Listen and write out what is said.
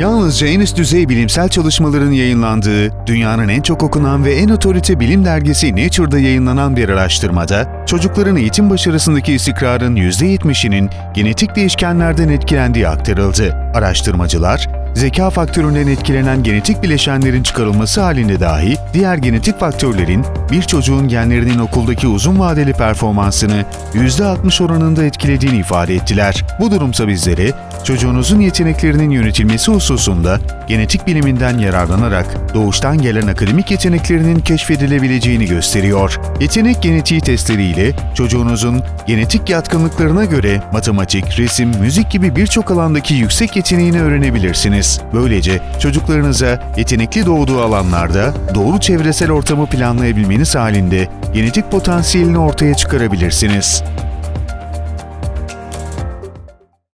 Yalnızca en üst düzey bilimsel çalışmaların yayınlandığı, dünyanın en çok okunan ve en otorite bilim dergisi Nature'da yayınlanan bir araştırmada, çocukların eğitim başarısındaki istikrarın %70'inin genetik değişkenlerden etkilendiği aktarıldı. Araştırmacılar, zeka faktöründen etkilenen genetik bileşenlerin çıkarılması halinde dahi diğer genetik faktörlerin bir çocuğun genlerinin okuldaki uzun vadeli performansını %60 oranında etkilediğini ifade ettiler. Bu durumsa bizlere çocuğunuzun yeteneklerinin yönetilmesi hususunda genetik biliminden yararlanarak doğuştan gelen akademik yeteneklerinin keşfedilebileceğini gösteriyor. Yetenek genetiği testleriyle çocuğunuzun genetik yatkınlıklarına göre matematik, resim, müzik gibi birçok alandaki yüksek yeteneğini öğrenebilirsiniz. Böylece çocuklarınıza yetenekli doğduğu alanlarda doğru çevresel ortamı planlayabilmeniz halinde genetik potansiyelini ortaya çıkarabilirsiniz.